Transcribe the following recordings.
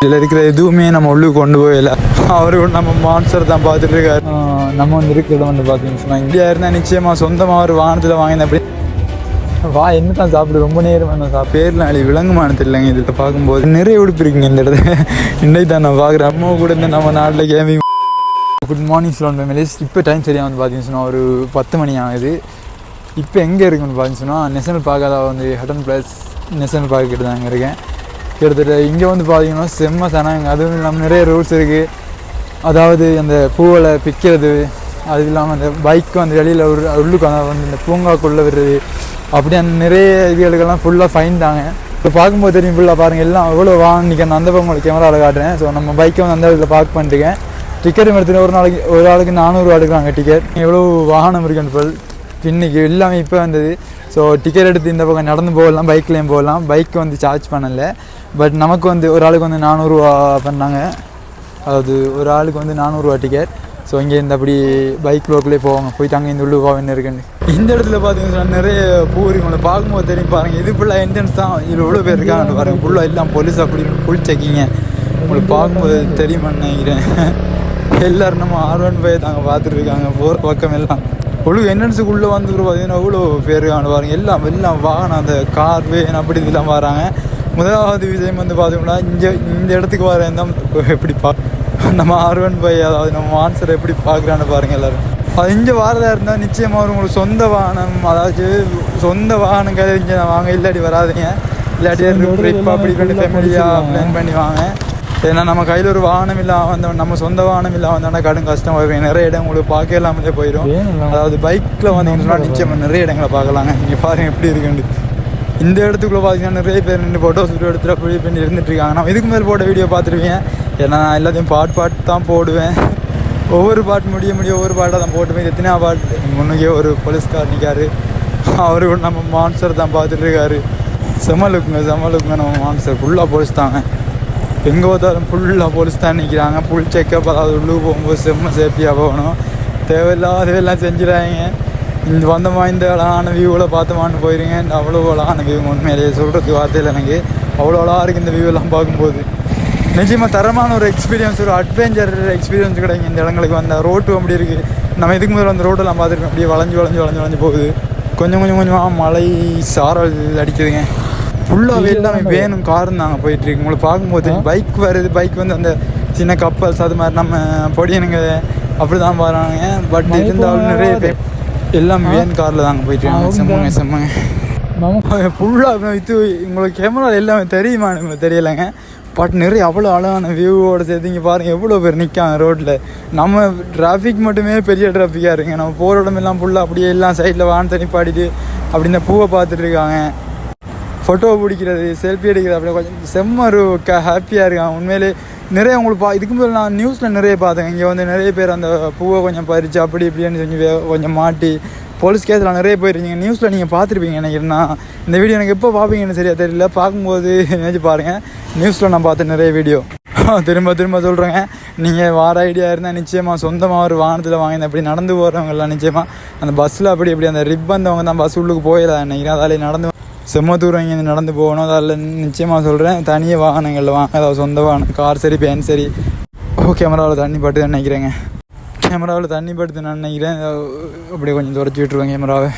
இதில் இருக்கிற எதுவுமே நம்ம உள்ளுக்கு கொண்டு போயில அவரு நம்ம மான்சர் தான் பார்த்துட்டு இருக்காரு நம்ம வந்து இருக்கிற இடம் வந்து பார்த்தீங்கன்னு சொன்னால் இந்தியா இருந்தால் நிச்சயமாக சொந்தமாக ஒரு வாகனத்தில் வாங்கின அப்படி. வா என்ன தான் சாப்பிடு ரொம்ப நேரம் வேணும் சாப்பிடு. பேர்லாம் அழி விலங்குமானது இல்லைங்க இதை பார்க்கும்போது. நிறைய உடுப்பிருக்கீங்க இந்த இடத்துல. இன்னைக்கு தான் நான் பார்க்குறேன். அம்மா கூட இருந்து நம்ம நாட்டில் கேமிங் குட் மார்னிங் ஸ்லோன் ஃபேமிலிஸ் இப்போ டைம் சரியாக வந்து பார்த்தீங்கன்னு ஒரு பத்து மணி ஆகுது. இப்போ எங்கே இருக்குன்னு பார்த்தீங்கன்னா சொன்னால் பார்க்காத வந்து ஹட்டன் பிளஸ் நேஷனல் பார்க் கிட்ட தான் இருக்கேன். கிட்டத்தட்ட இங்கே வந்து பார்த்தீங்கன்னா செம்ம சனாங்க. அதுவும் இல்லாமல் நிறைய ரூல்ஸ் இருக்குது அதாவது அந்த பூவில் பிக்கிறது அது இல்லாமல் அந்த பைக் வந்து வெளியில் உள்ளுக்கு அந்த வந்து இந்த பூங்காக்குள்ளே விடுறது. அப்படி அந்த நிறைய இதுகளுக்கெல்லாம் ஃபுல்லாக ஃபைன் தாங்க. இப்போ பார்க்கும்போது தெரியும் ஃபுல்லாக பாருங்கள் எல்லாம் எவ்வளோ வாங்க. நிற்க அந்த பக்கம் உங்களுக்கு கேமராவில் காட்டுறேன். ஸோ நம்ம பைக்கை வந்து அந்த இடத்துல பார்க் பண்ணிட்டுருக்கேன் டிக்கெட் எடுத்துகிட்டு ஒரு நாளைக்கு ஒரு ஆளுக்கு நானூறுரூவா எடுக்கிறாங்க டிக்கெட் எவ்வளோ வாகனம் இருக்குன்னு சொல் இன்னைக்கு எல்லாமே இப்போ வந்தது. ஸோ டிக்கெட் எடுத்து இந்த பக்கம் நடந்து போகலாம் பைக்லேயும் போகலாம். பைக் வந்து சார்ஜ் பண்ணலை. பட் நமக்கு வந்து ஒரு ஆளுக்கு வந்து நானூறுரூவா பண்ணாங்க. அதாவது ஒரு ஆளுக்கு வந்து நானூறுரூவா டிக்கெட் ஸோ இங்கே இந்த அப்படி பைக் லோக்கிலே போவாங்க. போயிட்டாங்க அங்கே இந்த உள்ளுவா என்ன இருக்குன்னு. இந்த இடத்துல பார்த்தீங்கன்னா நிறைய பூ இருக்கு பார்க்கும்போது தெரியும் பாருங்கள் இது ஃபுல்லாக என்ட்ரன்ஸ் தான். இதில் எவ்வளோ பேர் இருக்காங்க பாருங்கள் ஃபுல்லாக எல்லாம் போலீஸ் அப்படி ஃபுல் செக்கிங்க உங்களுக்கு பார்க்கும்போது தெரியுமான்னு நினைக்கிறேன். எல்லோரும் நம்ம ஆர் ஒன் ஃபைவ் தாங்க பார்த்துட்டு இருக்காங்க. போகிற பக்கம் எல்லாம் ஒழுங்கு என்ட்ரன்ஸுக்குள்ளே வந்துக்கிற பார்த்தீங்கன்னா எவ்வளோ பேர் பாருங்க. எல்லாம் எல்லாம் வாகனம் அந்த கார் வேன் அப்படி இதெல்லாம் வராங்க. முதலாவது விஷயம் வந்து பார்த்தோம்னா இங்கே இந்த இடத்துக்கு வர தான் எப்படி பா நம்ம ஆர் ஒன் ஃபைவ் அதாவது நம்ம ஆன்சர் எப்படி பார்க்குறான்னு பாருங்க எல்லாரும். அது இங்கே வாரதா இருந்தால் நிச்சயமாக ஒரு உங்களுக்கு சொந்த வாகனம் அதாவது சொந்த வாகனம் கையில் இங்கே வாங்க இல்லாட்டி வராதீங்க. இல்லாட்டி ட்ரிப் அப்படி பண்ணி ஃபேமிலியாக பிளான் பண்ணி வாங்க. ஏன்னா நம்ம கையில் ஒரு வாகனம் இல்லாமல் வந்தோம் நம்ம சொந்த வாகனம் இல்லாமல் வந்தோம்னா கடும் கஷ்டம். வரும் நிறைய இடம் உங்களுக்கு பார்க்க இல்லாமலே போயிடும் அதாவது பைக்கில் வந்தீங்கன்னா நிச்சயமாக நிறைய இடங்களை பார்க்கலாங்க. இங்கே பாருங்க எப்படி இருக்குன்னு இந்த இடத்துக்குள்ள பார்த்தீங்கன்னா நிறைய பேர் நின்று ஃபோட்டோஸ் வீடியோ எடுத்துட்டு அப்படி பண்ணி இருந்துட்டு இருக்காங்க. நான் இதுக்கு மேல் போட்ட வீடியோ பார்த்துருவீங்க ஏன்னா நான் எல்லாத்தையும் பாட் பாட் தான் போடுவேன். ஒவ்வொரு பாட்டு முடிய முடிய ஒவ்வொரு பாட்டாக தான் போட்டுவேன் எத்தனை பாட்டு முன்னுக்கே ஒரு போலீஸ்கார் நிற்காரு அவரு நம்ம மான்சர் தான் பார்த்துட்டு இருக்காரு. செம லுக்குங்க செம லுக்குங்க நம்ம மான்சர் ஃபுல்லாக போலீஸ் தாங்க. எங்கே பார்த்தாலும் ஃபுல்லாக போலீஸ் தான் நிற்கிறாங்க ஃபுல் செக்கப் அதாவது உள்ளே போகும்போது செம்ம சேஃப்டியாக போகணும். தேவையில்லாதவெல்லாம் செஞ்சுறாங்க இந்த வந்த இந்த அழகான வியூவில் பார்த்தமான்னு போயிருங்க. இந்த அவ்வளோ அழகான வியூ உண்மையிலேயே சொல்கிறதுக்கு வார்த்தையில் எனக்கு அவ்வளோ அழகாக இருக்குது இந்த வியூவெல்லாம் பார்க்கும்போது. நிஜமாக தரமான ஒரு எக்ஸ்பீரியன்ஸ் ஒரு அட்வென்ச்சர் எக்ஸ்பீரியன்ஸ் கிடைக்கும் இந்த இடங்களுக்கு வந்த. ரோட்டு அப்படி இருக்குது நம்ம இதுக்கு முதல்ல அந்த ரோட்டெல்லாம் பார்த்துருக்கோம். அப்படியே வளைஞ்சு வளைஞ்சு வளைஞ்சு வளைஞ்சு போகுது. கொஞ்சம் கொஞ்சம் கொஞ்சமாக மழை சாரல் அடிக்குதுங்க. ஃபுல்லாகவே எல்லாமே வேணும் காரும் தாங்க போயிட்டு இருக்கு. உங்களை பார்க்கும்போது பைக் வருது பைக் வந்து அந்த சின்ன கப்பல்ஸ் அது மாதிரி நம்ம பொடியனுங்க அப்படி தான் வராங்க பட் இருந்தாலும் நிறைய பேர் எல்லாம் வேன் காரில் தாங்க போயிட்டு செம்மங்க செம்மங்க. ஃபுல்லாக இது உங்களுக்கு கேமரா எல்லாமே தெரியுமா உங்களுக்கு தெரியலைங்க. பட் நிறைய அவ்வளோ அழகான வியூவோட சேர்த்து இங்கே பாருங்கள் எவ்வளோ பேர் நிற்காங்க ரோட்டில் நம்ம டிராஃபிக் மட்டுமே பெரிய டிராஃபிக்காக இருக்குங்க. நம்ம போகிற இடமெல்லாம் ஃபுல்லாக அப்படியே எல்லாம் சைடில் வான் தண்ணி பாடிட்டு அப்படி இந்த பூவை பார்த்துட்டு இருக்காங்க. ஃபோட்டோ பிடிக்கிறது செல்ஃபி எடுக்கிறது அப்படியே கொஞ்சம் செம்ம ஒரு க ஹாப்பியாக இருக்கான். உண்மையிலே நிறைய உங்களுக்கு பா இதுக்கு முதல்ல நான் நியூஸில் நிறைய பார்த்தேன். இங்கே வந்து நிறைய பேர் அந்த பூவை கொஞ்சம் பறித்து அப்படி இப்படின்னு செஞ்சு கொஞ்சம் மாட்டி போலீஸ் கேஸில் நிறைய போயிருந்தீங்க நியூஸில் நீங்கள் பார்த்துருப்பீங்க நினைக்கிறேன்னா இந்த வீடியோ எனக்கு எப்போ பார்ப்பீங்கன்னு சரியாக தெரியல. பார்க்கும்போது நினைச்சு பாருங்கள் நியூஸில் நான் பார்த்தேன் நிறைய வீடியோ திரும்ப திரும்ப சொல்கிறேங்க நீங்கள் வார ஐடியா இருந்தால் நிச்சயமாக சொந்தமாக ஒரு வாகனத்தில் வாங்கினேன் அப்படி நடந்து போகிறவங்கலாம் நிச்சயமாக அந்த பஸ்ஸில் அப்படி இப்படி அந்த ரிப் வந்தவங்க தான் பஸ் உள்ளுக்கு போயிடலாம். நினைக்கிறேன். அதாலே நடந்து செம்ம தூரம் இங்கே நடந்து போகணும். அதில் நிச்சயமாக சொல்கிறேன் தனியாக வாகனங்களில் வாங்க. அதாவது சொந்த வாகனம். கார் சரி பேன் சரி. ஓ கேமராவில் தண்ணி பட்டு நினைக்கிறேங்க. கேமராவில் தண்ணி படுத்து நான் நினைக்கிறேன் அப்படியே கொஞ்சம் துடைச்சி விட்டுருவேன் கேமராவை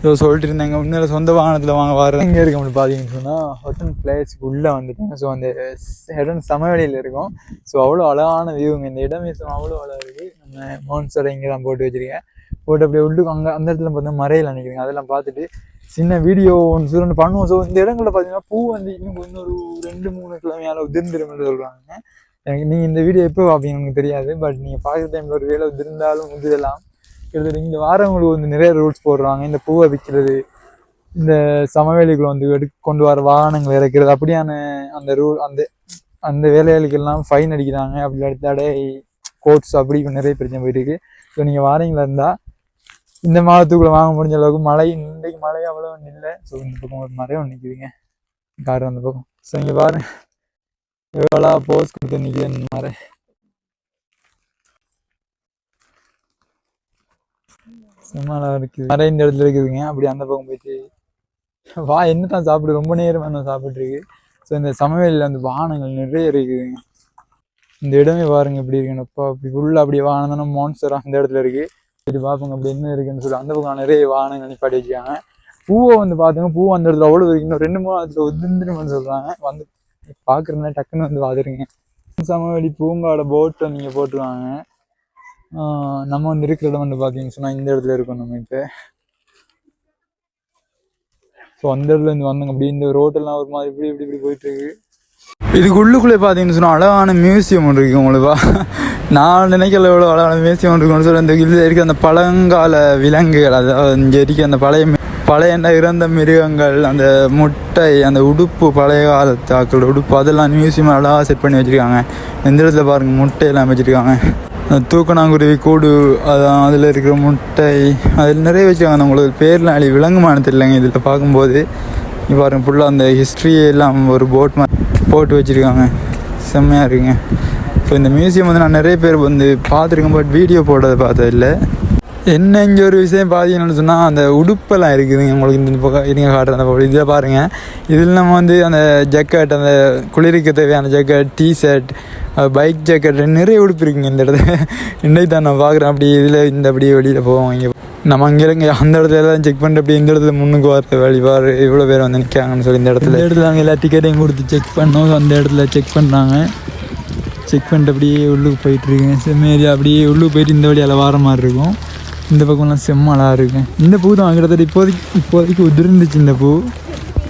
இதோ சொல்லிட்டு இருந்தாங்க. உண்மையில சொந்த வாகனத்தில் வாங்க வர இங்கே இருக்க முடியும் பார்த்தீங்கன்னு சொன்னால் ஹொட்டன் பிளேஸ்க்கு உள்ளே வந்துட்டாங்க. ஸோ அந்த இடம் சமவெளியில் இருக்கும். ஸோ அவ்வளோ அழகான வியூங்க இந்த இடம் அவ்வளோ அழகாக இருக்குது நம்ம மோன்சரை இங்கே தான் போட்டு வச்சிருக்கேன். போட்டு அப்படியே உள்ளுக்கு அங்கே அந்த இடத்துல பார்த்தா மறையில் நினைக்கிறேங்க. அதெல்லாம் பார்த்துட்டு சின்ன வீடியோ ஒன்று சொல்லி பண்ணுவோம். ஸோ இந்த இடங்களில் பார்த்தீங்கன்னா பூ வந்து இன்னும் இன்னொரு ரெண்டு மூணு கிழமையால் உதிர்ந்துடும் சொல்கிறாங்க எனக்கு நீங்கள் இந்த வீடியோ எப்போ பார்ப்பீங்க எனக்கு தெரியாது. பட் நீங்கள் பார்க்குற டைமில் ஒரு வேலை உதிர்ந்தாலும் உதிரலாம் கிட்டத்தட்ட இந்த வாரவங்களுக்கு வந்து நிறைய ரூல்ஸ் போடுறாங்க. இந்த பூவை விற்கிறது இந்த சமவெளிகளை வந்து எடுக்க கொண்டு வர வாகனங்கள் இறக்கிறது அப்படியான அந்த ரூல் அந்த அந்த வேலைகளுக்கெல்லாம் ஃபைன் அடிக்கிறாங்க. அப்படி அடுத்த தடை கோர்ட்ஸ் அப்படி நிறைய பிரச்சனை போயிட்டு இருக்கு. ஸோ நீங்கள் வாரீங்களா இருந்தால் இந்த மாதத்துக்குள்ள வாங்க முடிஞ்ச அளவுக்கு மழை இன்றைக்கு மழை அவ்வளோ இல்லை. ஸோ இந்த பக்கம் ஒரு மழையும் ஒன்று நிற்குதுங்க கார் அந்த பக்கம். ஸோ இங்கே பாருங்க எவ்வளோ போஸ் கொடுத்து நிற்குது இந்த மாதிரி சும்மா இருக்குது. மரம் இந்த இடத்துல இருக்குதுங்க. அப்படி அந்த பக்கம் போயிட்டு வா என்ன தான் சாப்பிடு. ரொம்ப நேரம் நான் சாப்பிட்ருக்கு ஸோ இந்த சமவெளியில் வந்து வானங்கள் நிறைய இருக்குதுங்க. இந்த இடமே பாருங்க எப்படி இருக்குன்னு அப்பா அப்படி ஃபுல்லாக அப்படியே வானம் தானே மான்ஸ்டர் அந்த இடத்துல இருக்கு. சரி பார்ப்போங்க அப்படி என்ன இருக்குன்னு சொல்லி. அந்த பக்கம் நிறைய வாகனங்கள் நிப்பாட்டி வச்சுக்காங்க பூவை வந்து பார்த்துங்க பூ அந்த இடத்துல அவ்வளோ இருக்கு. இன்னும் ரெண்டு மூணு இடத்துல உதிர்ந்துருமென்னு சொல்கிறாங்க வந்து பார்க்குறேன்னா டக்குன்னு வந்து பார்த்துருங்க சமவெளி பூங்காட போட்டை நீங்கள் போட்டுருவாங்க. நம்ம வந்து இருக்கிற இடம் வந்து பார்த்தீங்கன்னு சொன்னால் இந்த இடத்துல இருக்கோம் நம்ம இப்போ. ஸோ அந்த இடத்துல இருந்து வந்தோங்க அப்படி இந்த ரோட்டெல்லாம் ஒரு மாதிரி இப்படி இப்படி இப்படி போயிட்டு இருக்கு. இதுக்கு உள்ளுக்குள்ளே பார்த்தீங்கன்னு சொன்னால் அழகான மியூசியம் ஒன்று இருக்கு உங்களுக்கு. நான் நினைக்கல எவ்வளோ அழகான மியூசியம் ஒன்று இருக்குன்னு சொல்லி அந்த இதில் இருக்க அந்த பழங்கால விலங்குகள் அதாவது இங்கே இருக்க அந்த பழைய பழைய இறந்த மிருகங்கள் அந்த முட்டை அந்த உடுப்பு பழைய காலத்தாக்கள் உடுப்பு அதெல்லாம் மியூசியம் அழகாக செட் பண்ணி வச்சுருக்காங்க. இந்த இடத்துல பாருங்கள் முட்டையெல்லாம் வச்சுருக்காங்க அந்த தூக்கணாங்குருவி கூடு அதான் அதில் இருக்கிற முட்டை அதில் நிறைய வச்சுருக்காங்க. உங்களுக்கு பேர்லாம் அழி விலங்குமானது இல்லைங்க இதில் பார்க்கும்போது. இங்க பாருங்க ஃபுல்லாக அந்த ஹிஸ்ட்ரி எல்லாம் ஒரு போட் போட்டு வச்சுருக்காங்க. செம்மையாக இருக்குங்க. இப்போ இந்த மியூசியம் வந்து நான் நிறைய பேர் வந்து பார்த்துருக்கேன் பட் வீடியோ போட்டதை பார்த்ததில்லை என்ன இங்கே ஒரு விஷயம் பார்த்தீங்கன்னு சொன்னால் அந்த உடுப்பெல்லாம் இருக்குதுங்க உங்களுக்கு இந்த பக்கம் இருங்க காட்டுற அந்த பக்கம். பாருங்கள் இதில் நம்ம வந்து அந்த ஜக்கெட் அந்த குளிருக்கு தேவையான ஜக்கெட் டிஷர்ட் பைக் ஜக்கெட் நிறைய உடுப்பு இருக்குங்க இந்த இடத்துல. இன்னைக்கு தான் நான் பார்க்குறேன். அப்படி இதில் இந்த அப்படியே வெளியில் போவோம் இங்கே. நம்ம அங்கே இங்கே அந்த இடத்துல எல்லாம் செக் பண்ணிட்டு அப்படி இந்த இடத்துல முன்னுக்கு வர வழி பாரு இவ்வளோ பேர் வந்து நிற்காங்கன்னு சொல்லி இந்த இடத்துல. இந்த இடத்துல அங்கே எல்லா டிக்கெட்டையும் கொடுத்து செக் பண்ணோம். அந்த இடத்துல செக் பண்ணுறாங்க செக் பண்ணிட்டு அப்படியே உள்ளுக்கு போயிட்டுருக்கேன் செம்மேரி அப்படியே உள்ளுக்கு போயிட்டு இந்த வழியால் வார மாதிரி இருக்கும். இந்த பக்கம்லாம் செம்ம அழகாக இருக்கும். இந்த பூ தான் கிட்டத்தட்ட இப்போதைக்கு இப்போதைக்கு உதிர்ந்துச்சு இந்த பூ.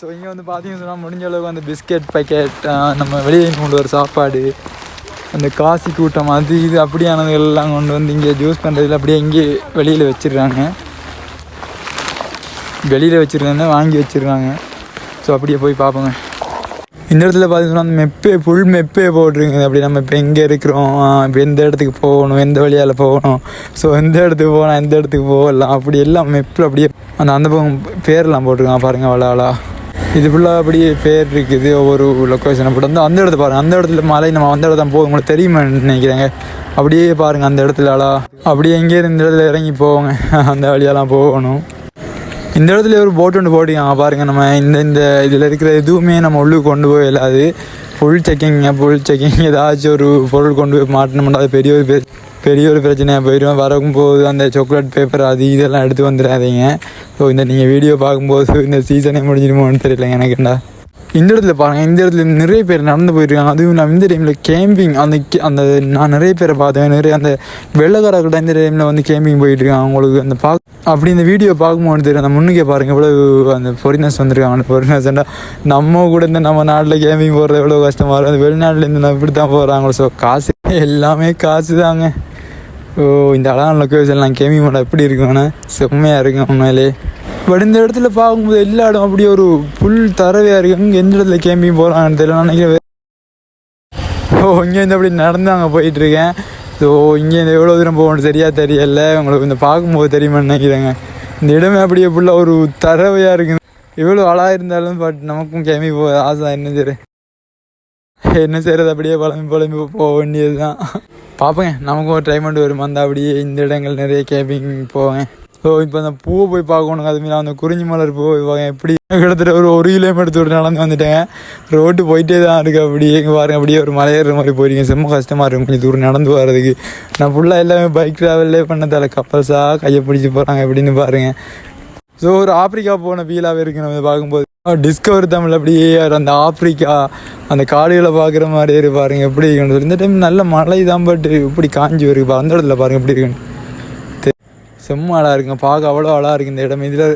ஸோ இங்கே வந்து பார்த்தீங்கன்னு சொன்னால் முடிஞ்ச அளவுக்கு அந்த பிஸ்கெட் பேக்கெட் நம்ம வெளியே கொண்டு வர சாப்பாடு அந்த காசி கூட்டம் அது இது அப்படியானது எல்லாம் கொண்டு வந்து இங்கே ஜூஸ் பண்ணுறதுல அப்படியே இங்கே வெளியில் வச்சிடுறாங்க. வெளியில் வச்சுருக்காங்க வாங்கி வச்சிருக்காங்க. ஸோ அப்படியே போய் பார்ப்போங்க. இந்த இடத்துல பார்த்தீங்கன்னா அந்த மெப்பே ஃபுல் மெப்பே போட்டிருக்குது. அப்படி நம்ம இப்போ எங்கே இருக்கிறோம்? இப்போ எந்த இடத்துக்கு போகணும்? எந்த வழியால் போகணும்? ஸோ எந்த இடத்துக்கு போகலாம் எந்த இடத்துக்கு போகலாம்? அப்படி எல்லாம் மெப்பில் அப்படியே அந்த அந்த பக்கம் போட்டிருக்காங்க பாருங்கள் அவ்வளோ ஆளா இது ஃபுல்லாக அப்படியே பேர் இருக்குது. ஒவ்வொரு லொக்கேஷனை போட்டு வந்து அந்த இடத்த பாருங்கள் அந்த இடத்துல மலை நம்ம அந்த இடத்துல போகும். உங்களுக்கு தெரியுமான்னு நினைக்கிறேங்க. அப்படியே பாருங்கள் அந்த இடத்துல ஆளா. அப்படியே எங்கேயே இந்த இடத்துல இறங்கி போவோங்க அந்த வழியெல்லாம் போகணும். இந்த இடத்துல ஒரு போட் ஒன்று போட்டிருக்காங்க. பாருங்க நம்ம இந்த இந்த இதில் இருக்கிற எதுவுமே நம்ம உள்ளுக்கு கொண்டு போய் இல்லாது ஃபுல் செக்கிங்க ஃபுல் செக்கிங் ஏதாச்சும் ஒரு பொருள் கொண்டு போய் மாட்டணும்னா அது பெரிய ஒரு பெ- பெரிய ஒரு பிரச்சனையாக போயிடும். வரும்போது அந்த சாக்லேட் பேப்பர் அது இதெல்லாம் எடுத்து வந்துடாதீங்க. ஸோ இந்த நீங்கள் வீடியோ பார்க்கும்போது இந்த சீசனே முடிஞ்சிருமோன்னு தெரியல எனக்குண்டா. இந்த இடத்துல பாருங்கள் இந்த இடத்துல நிறைய பேர் நடந்து போயிருக்காங்க. அதுவும் நான் இந்த டைமில் கேம்பிங் அந்த கே- அந்த நான் நிறைய பேரை பார்த்தேன். நிறைய அந்த வெள்ளக்காரர்கிட்ட இந்த டைமில் வந்து கேம்பிங் போயிட்டு இருக்காங்க அவங்களுக்கு அந்த பா அப்படி இந்த வீடியோ பார்க்கும்போது தெரியும் அந்த முன்னுக்கே பாருங்கள் எவ்வளோ அந்த ஃபாரினர்ஸ் வந்திருக்காங்க. அந்த ஃபாரினர்ஸ்ண்டா நம்ம கூட இந்த நம்ம நாட்டில் கேம்பிங் போகிறது எவ்வளோ கஷ்டமாக இருக்கும். அந்த வெளிநாட்டிலேருந்து இப்படி தான் போகிறாங்களோ ஸோ காசு எல்லாமே காசு தாங்க ஓ இந்த அழகான லொக்கேஷன் நான் கேமி பண்ண எப்படி இருக்கும்னா செம்மையாக இருக்கும் உண்மையிலே. பட் இந்த இடத்துல பார்க்கும்போது எல்லா இடம் அப்படியே ஒரு புல் தரவையாக இருக்கு. இங்கே எந்த இடத்துல கேம்பிங் போகலான்னு தெரியல. நான் நினைக்கிறேன் ஓ இங்கேருந்து அப்படி நடந்து அங்கே போயிட்டுருக்கேன். ஸோ இங்கேருந்து எவ்வளோ தூரம் போகணும் சரியாக தெரியல. உங்களுக்கு இந்த பார்க்கும்போது தெரியுமான்னு நினைக்கிறேங்க. இந்த இடமே அப்படியே ஃபுல்லாக ஒரு தரவையாக இருக்குது எவ்வளோ அழகாக இருந்தாலும் பட் நமக்கும் கேமி போக ஆசை. என்ன தெரியும் என்ன செய்கிறது அப்படியே பழம்பி பழம்பி போக வேண்டியது தான் பார்ப்பேங்க நமக்கும் ஒரு டைம் மட்டும் வரும். அந்த அப்படியே இந்த இடங்கள் நிறைய கேம்பிங் போவேன். ஸோ இப்போ அந்த பூவை போய் பார்க்கணும் அதுமாரி அந்த குறிஞ்சி மலர் பூவை போய் பார்க்க எப்படி கிட்டத்தட்ட ஒரு ஒரு கிலோமீட்டர் தூரம் நடந்து வந்துட்டேன் ரோட்டு போயிட்டே தான் இருக்குது அப்படியே இங்கே பாருங்க அப்படியே ஒரு மலையேற மாதிரி போயிருக்கீங்க செம்ம கஷ்டமாக இருக்கும். கொஞ்சம் தூரம் நடந்து வர்றதுக்கு. நான் ஃபுல்லாக எல்லாமே பைக் ட்ராவல்லே பண்ணதால கப்பல்ஸாக கையை பிடிச்சி போகிறாங்க எப்படின்னு பாருங்கள் ஸோ ஒரு ஆப்பிரிக்கா போன ஃபீலாகவே இருக்குது நம்ம பார்க்கும்போது. டிஸ்கவர் தமிழ் அப்படியே அந்த ஆப்பிரிக்கா அந்த காடுகளை பார்க்குற மாதிரி இரு பாருங்க. எப்படி இருக்குன்னு சொல்லி. இந்த டைம் நல்ல மழை தான் பட் இப்படி காஞ்சி வருது. அந்த இடத்துல பாருங்க எப்படி இருக்குன்னு. செம்ம அழகாக இருக்குங்க. பார்க்க அவ்வளோ அழகாக இருக்குது இந்த இடம். இதில்